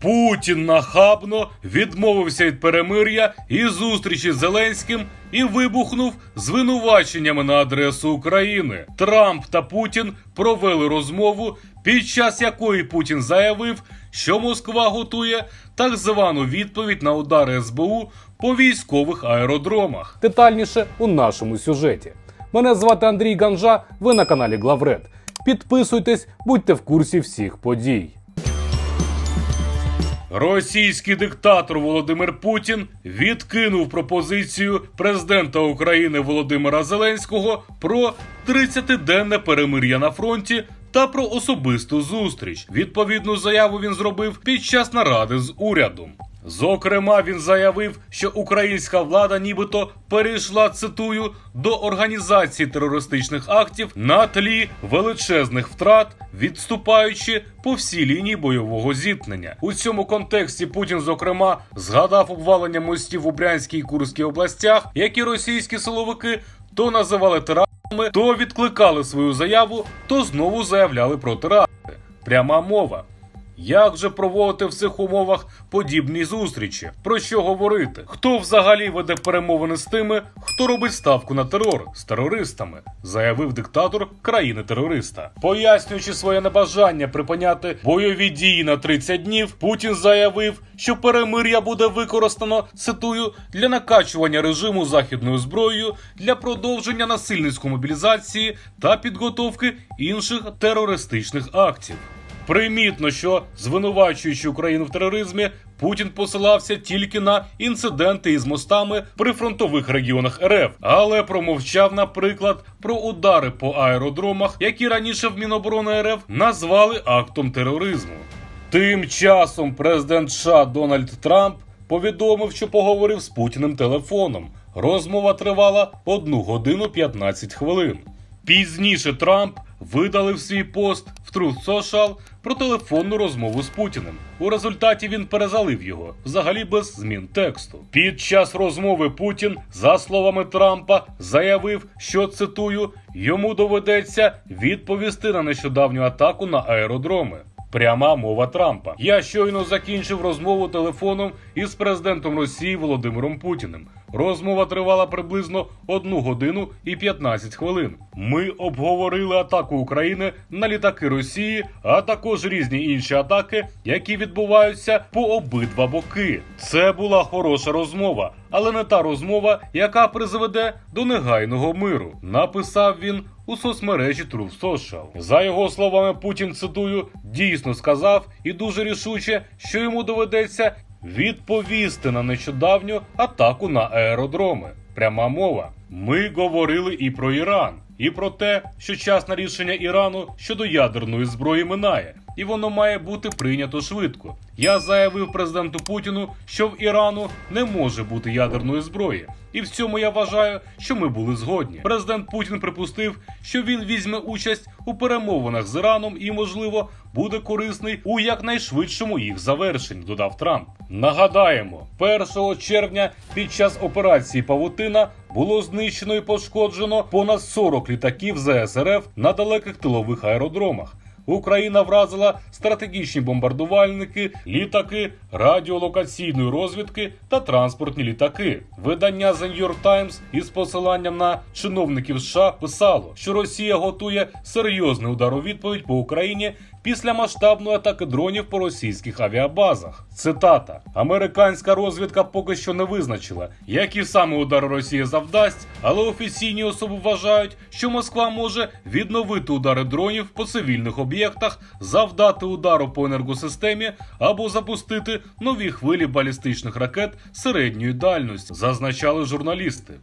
Путін нахабно відмовився від перемир'я і зустрічі з Зеленським і вибухнув звинуваченнями на адресу України. Трамп та Путін провели розмову, під час якої Путін заявив, що Москва готує так звану відповідь на удари СБУ по військових аеродромах. Детальніше у нашому сюжеті. Мене звати Андрій Ганжа. Ви на каналі Главред. Підписуйтесь, будьте в курсі всіх подій. Російський диктатор Володимир Путін відкинув пропозицію президента України Володимира Зеленського про 30-денне перемир'я на фронті та про особисту зустріч. Відповідну заяву він зробив під час наради з урядом. Зокрема, він заявив, що українська влада нібито перейшла, цитую, до організації терористичних актів на тлі величезних втрат, відступаючи по всій лінії бойового зіткнення. У цьому контексті Путін, зокрема, згадав обвалення мостів у Брянській і Курській областях, які російські силовики то називали терактами, то відкликали свою заяву, то знову заявляли про теракти. Пряма мова. Як же проводити в цих умовах подібні зустрічі? Про що говорити? Хто взагалі веде перемовини з тими, хто робить ставку на терор з терористами? Заявив диктатор країни-терориста. Пояснюючи своє небажання припиняти бойові дії на 30 днів, Путін заявив, що перемир'я буде використано цитую для накачування режиму західною зброєю для продовження насильницької мобілізації та підготовки інших терористичних актів. Примітно, що звинувачуючи Україну в тероризмі, Путін посилався тільки на інциденти із мостами при фронтових регіонах РФ, але промовчав, наприклад, про удари по аеродромах, які раніше в Міноборони РФ назвали актом тероризму. Тим часом президент США Дональд Трамп повідомив, що поговорив з Путіним телефоном. Розмова тривала 1 годину 15 хвилин. Пізніше Трамп видалив свій пост в Truth Social про телефонну розмову з Путіним. У результаті він перезалив його взагалі без змін тексту. Під час розмови Путін, за словами Трампа, заявив, що цитую, йому доведеться відповісти на нещодавню атаку на аеродроми. Пряма мова Трампа. Я щойно закінчив розмову телефоном із президентом Росії Володимиром Путіним. Розмова тривала приблизно 1 годину і 15 хвилин. Ми обговорили атаку України на літаки Росії, а також різні інші атаки, які відбуваються по обидва боки. Це була хороша розмова, але не та розмова, яка призведе до негайного миру. Написав він у соцмережі Truth Social. За його словами, Путін цитую дійсно сказав і дуже рішуче, що йому доведеться відповісти на нещодавню атаку на аеродроми. Пряма мова. Ми говорили і про Іран, і про те, що час на рішення Ірану щодо ядерної зброї минає, і воно має бути прийнято швидко. Я заявив президенту Путіну, що в Ірану не може бути ядерної зброї. І в цьому я вважаю, що ми були згодні. Президент Путін припустив, що він візьме участь у перемовинах з Іраном і, можливо, буде корисний у якнайшвидшому їх завершенні. Додав Трамп. Нагадаємо, 1 червня під час операції Павутина було знищено і пошкоджено понад 40 літаків ЗСРФ на далеких тилових аеродромах. Україна вразила стратегічні бомбардувальники, літаки, радіолокаційної розвідки та транспортні літаки. Видання The New York Times із посиланням на чиновників США писало, що Росія готує серйозний удар у відповідь по Україні після масштабної атаки дронів по російських авіабазах. Цитата: Американська розвідка поки що не визначила, які саме удари Росія завдасть, але офіційні особи вважають, що Москва може відновити удари дронів по цивільних об'єктах, завдати удару по енергосистемі або запустити нові хвилі балістичних ракет середньої дальності, зазначали журналісти.